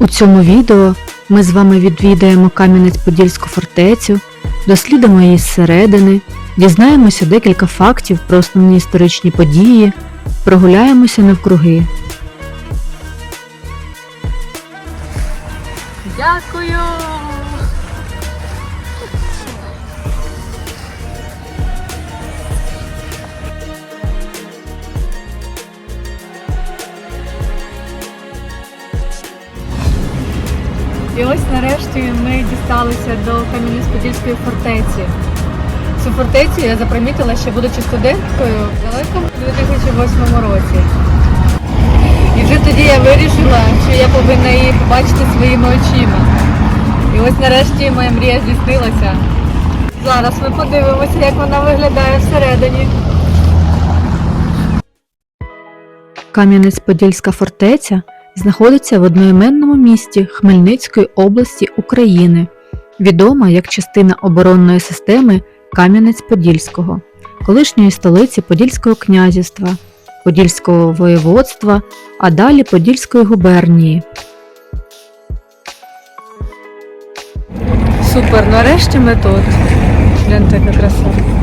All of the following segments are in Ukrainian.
У цьому відео ми з вами відвідаємо Кам'янець-Подільську фортецю, дослідимо її зсередини, дізнаємося декілька фактів про основні історичні події, прогуляємося навкруги. Дякую. І ось нарешті ми дісталися до Кам'янець-Подільської фортеці. Цю фортецю я запримітила ще будучи студенткою в далекому 2008 році. І вже тоді я вирішила, що я повинна її побачити своїми очима. І ось нарешті моя мрія здійснилася. Зараз ми подивимося, як вона виглядає всередині. Кам'янець-Подільська фортеця знаходиться в одноіменному місті Хмельницької області України, відома як частина оборонної системи Кам'янець-Подільського, колишньої столиці Подільського князівства, Подільського воєводства, а далі Подільської губернії. Супер, нарешті ми тут. Гляньте, яка краса.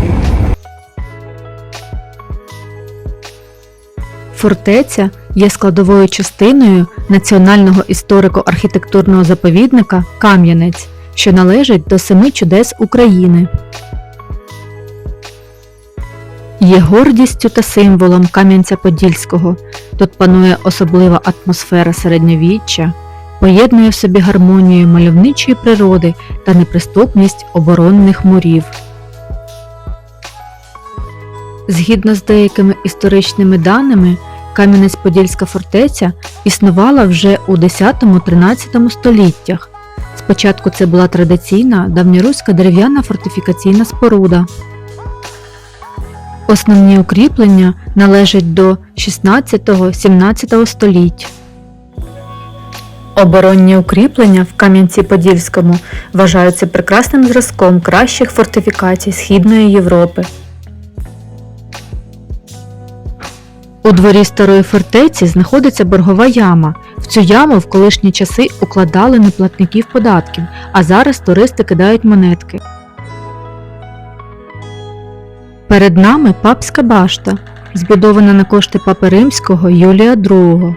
Фортеця є складовою частиною Національного історико-архітектурного заповідника Кам'янець, що належить до семи чудес України. Є гордістю та символом Кам'янця-Подільського. Тут панує особлива атмосфера середньовіччя, поєднує в собі гармонію мальовничої природи та неприступність оборонних мурів. Згідно з деякими історичними даними, Кам'янець-Подільська фортеця існувала вже у 10-13 століттях. Спочатку це була традиційна давньоруська дерев'яна фортифікаційна споруда. Основні укріплення належать до 16-17 століть. Оборонні укріплення в Кам'янці-Подільському вважаються прекрасним зразком кращих фортифікацій Східної Європи. У дворі старої фортеці знаходиться боргова яма. В цю яму в колишні часи укладали неплатників податків, а зараз туристи кидають монетки. Перед нами папська башта, збудована на кошти папи римського Юлія II.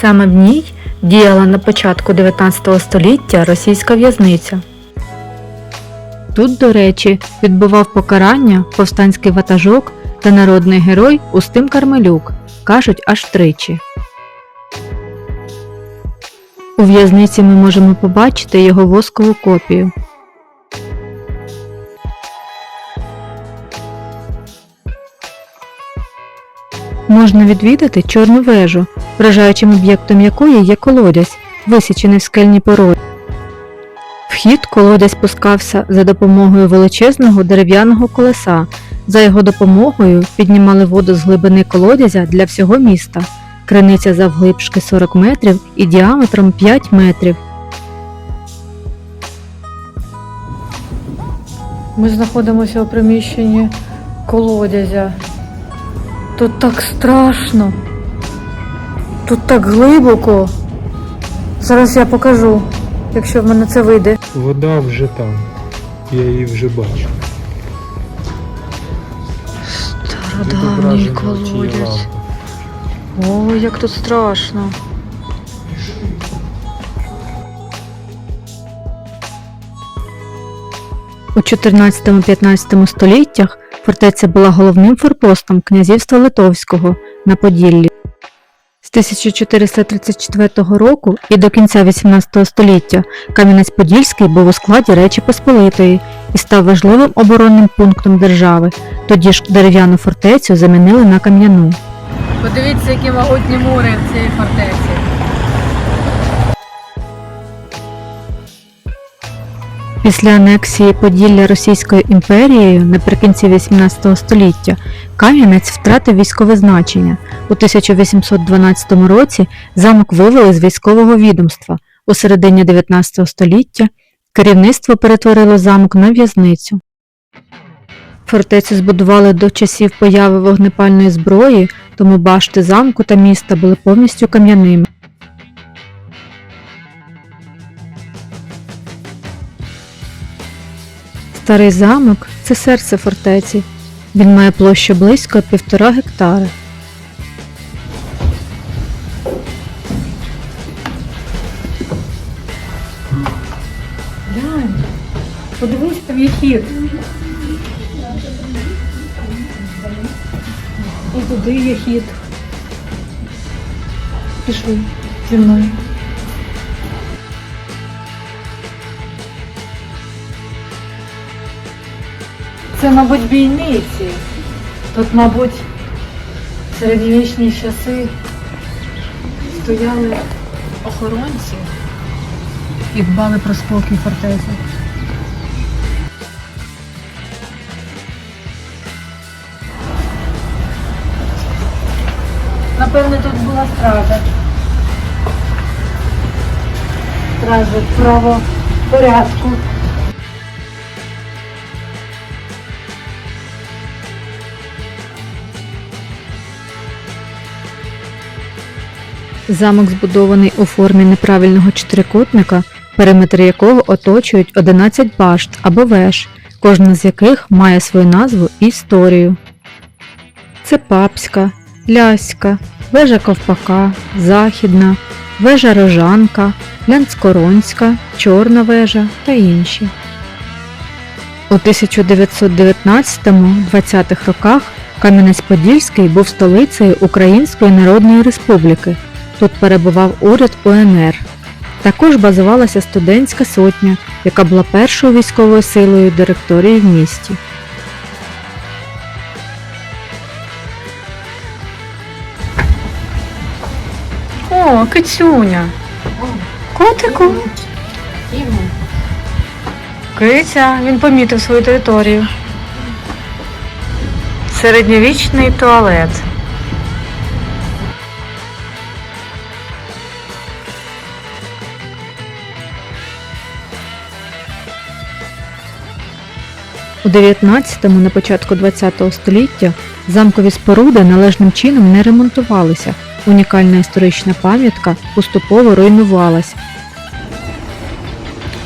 Саме в ній діяла на початку 19 століття російська в'язниця. Тут, до речі, відбував покарання повстанський ватажок та народний герой Устим Кармелюк, кажуть аж тричі. У в'язниці ми можемо побачити його воскову копію. Можна відвідати чорну вежу, вражаючим об'єктом якої є колодязь, висічений в скельній породі. Вхід колодязь спускався за допомогою величезного дерев'яного колеса. За його допомогою піднімали воду з глибини колодязя для всього міста. Криниця завглибшки 40 метрів і діаметром 5 метрів. Ми знаходимося у приміщенні колодязя. Тут так страшно. Тут так глибоко. Зараз я покажу, якщо в мене це вийде. Вода вже там. Я її вже бачу. Цій колодязь. Ой, як тут страшно. У 14-15 століттях фортеця була головним форпостом князівства Литовського на Поділлі. З 1434 року і до кінця 18 століття Кам'янець-Подільський був у складі Речі Посполитої і став важливим оборонним пунктом держави. Тоді ж дерев'яну фортецю замінили на кам'яну. Подивіться, які могутні мури в цій фортеці. Після анексії Поділля Російською імперією наприкінці 18 століття Кам'янець втратив військове значення. У 1812 році замок вивели з військового відомства. У середині 19 століття Керівництво перетворило замок на в'язницю. Фортецю збудували до часів появи вогнепальної зброї, тому башти замку та міста були повністю кам'яними. Старий замок це серце фортеці. Він має площу близько півтора гектара. Подивись, там є хід. І туди є хід. Пішли зі мною. Це, мабуть, бійниці. Тут, мабуть, середньовічні часи стояли охоронці і дбали про спокій фортеці. Напевне, тут була стража. Стража правопорядку. Замок збудований у формі неправильного чотирикутника, периметр якого оточують 11 башт або веж, кожна з яких має свою назву і історію. Це Папська, Ляська, вежа Ковпака, Західна, вежа Рожанка, Лянскоронська, Чорна вежа та інші. У 1919-20 роках Кам'янець-Подільський був столицею Української Народної Республіки. Тут перебував уряд УНР. Також базувалася студентська сотня, яка була першою військовою силою директорії в місті. О, кицюня. Котику. Киця, він помітив свою територію. Середньовічний туалет. У 19-му на початку 20-го століття замкові споруди належним чином не ремонтувалися. Унікальна історична пам'ятка поступово руйнувалась.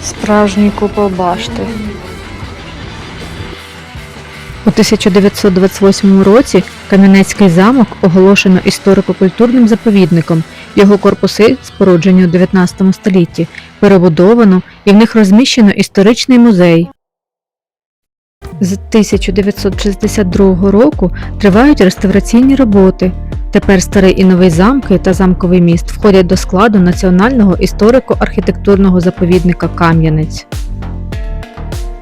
Справжній купол башти. У 1928 році Кам'янецький замок оголошено історико-культурним заповідником. Його корпуси, споруджені у 19 столітті, перебудовано і в них розміщено історичний музей. З 1962 року тривають реставраційні роботи. Тепер старий і новий замки та замковий міст входять до складу Національного історико-архітектурного заповідника Кам'янець.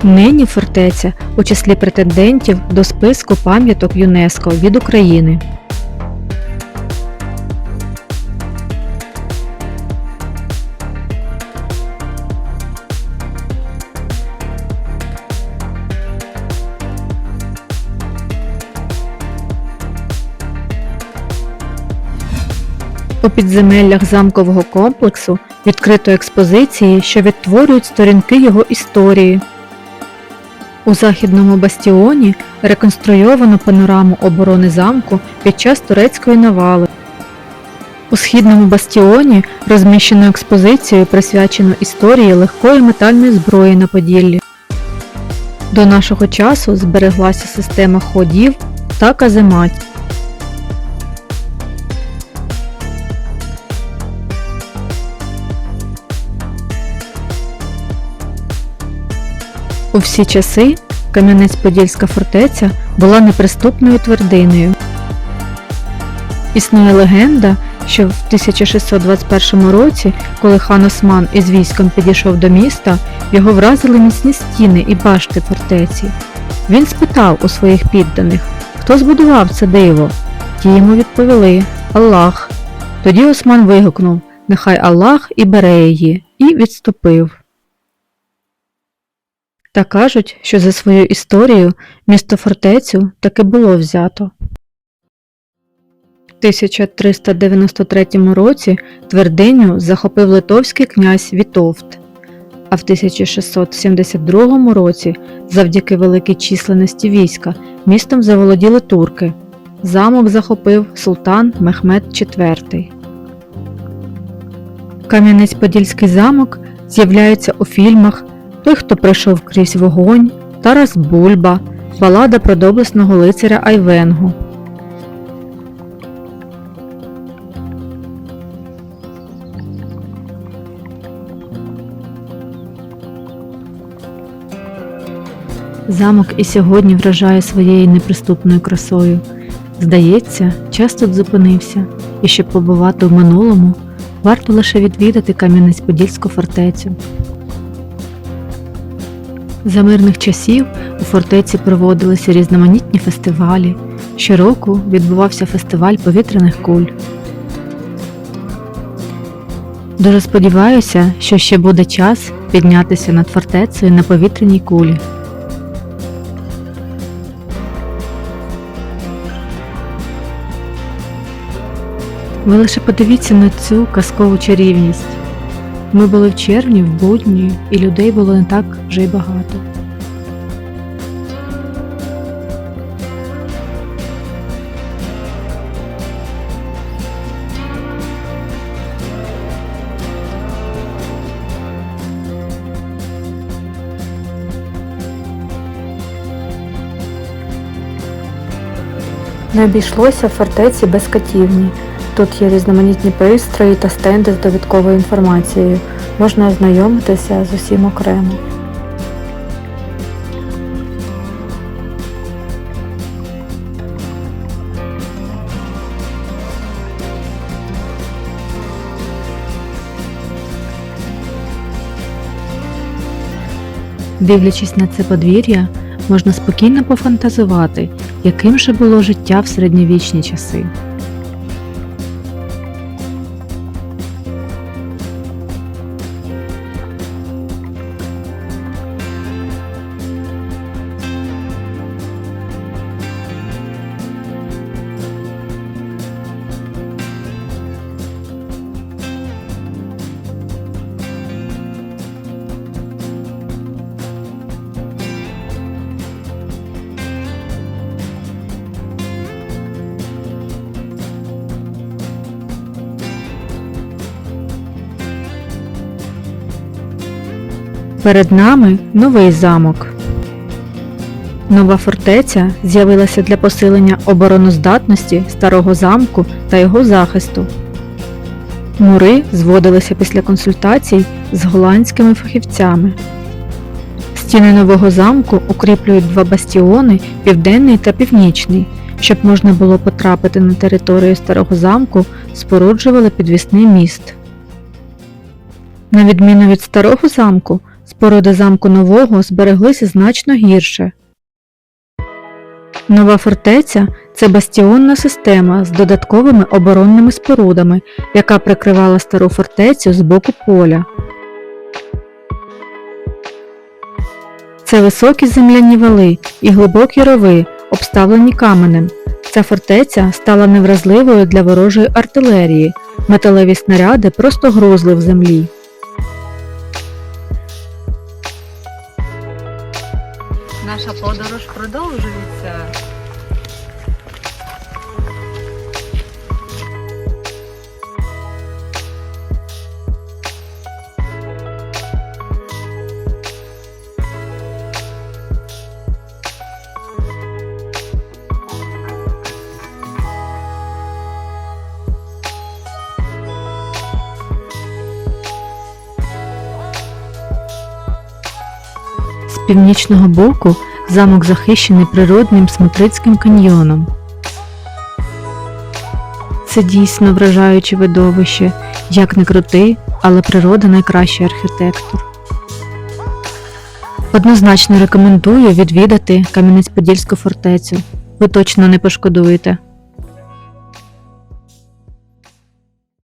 Нині фортеця у числі претендентів до списку пам'яток ЮНЕСКО від України. У підземеллях замкового комплексу відкрито експозиції, що відтворюють сторінки його історії. У західному бастіоні реконструйовано панораму оборони замку під час турецької навали. У східному бастіоні розміщено експозицію, присвячену історії легкої метальної зброї на Поділлі. До нашого часу збереглася система ходів та казематів. У всі часи Кам'янець-Подільська фортеця була неприступною твердиною. Існує легенда, що в 1621 році, коли хан Осман із військом підійшов до міста, його вразили міцні стіни і башти фортеці. Він спитав у своїх підданих, хто збудував це диво. Ті йому відповіли Аллах. Тоді Осман вигукнув Нехай Аллах і бере її, і відступив. Та кажуть, що за свою історію місто фортецю таки було взято. В 1393 році твердиню захопив литовський князь Вітовт, а в 1672 році, завдяки великій численності війська, містом заволоділи турки. Замок захопив султан Мехмед IV. Кам'янець-Подільський замок з'являється у фільмах Той, хто пройшов крізь вогонь, Тарас Бульба, балада про доблесного лицаря Айвенгу. Замок і сьогодні вражає своєю неприступною красою. Здається, час тут зупинився, і щоб побувати в минулому, варто лише відвідати Кам'янець-Подільську фортецю. За мирних часів у фортеці проводилися різноманітні фестивалі. Щороку відбувався фестиваль повітряних куль. Дуже сподіваюся, що ще буде час піднятися над фортецею на повітряній кулі. Ви лише подивіться на цю казкову чарівність. Ми були в червні, в будні, і людей було не так вже й багато. Не обійшлося в фортеці без катівні. Тут є різноманітні пристрої та стенди з довідковою інформацією. Можна ознайомитися з усім окремо. Дивлячись на це подвір'я, можна спокійно пофантазувати, яким же було життя в середньовічні часи. Перед нами новий замок. Нова фортеця з'явилася для посилення обороноздатності старого замку та його захисту. Мури зводилися після консультацій з голландськими фахівцями. Стіни нового замку укріплюють два бастіони південний та північний. Щоб можна було потрапити на територію старого замку, споруджували підвісний міст. На відміну від старого замку, споруди замку нового збереглися значно гірше. Нова фортеця це бастіонна система з додатковими оборонними спорудами, яка прикривала стару фортецю з боку поля. Це високі земляні вали і глибокі рови, обставлені каменем. Ця фортеця стала невразливою для ворожої артилерії. Металеві снаряди просто грозли в землі. Наша подорож продовжується. Північного боку замок захищений природним Смотрицьким каньйоном. Це дійсно вражаюче видовище, як не крути, але природа найкращий архітектор. Однозначно рекомендую відвідати Кам'янець-Подільську фортецю. Ви точно не пошкодуєте.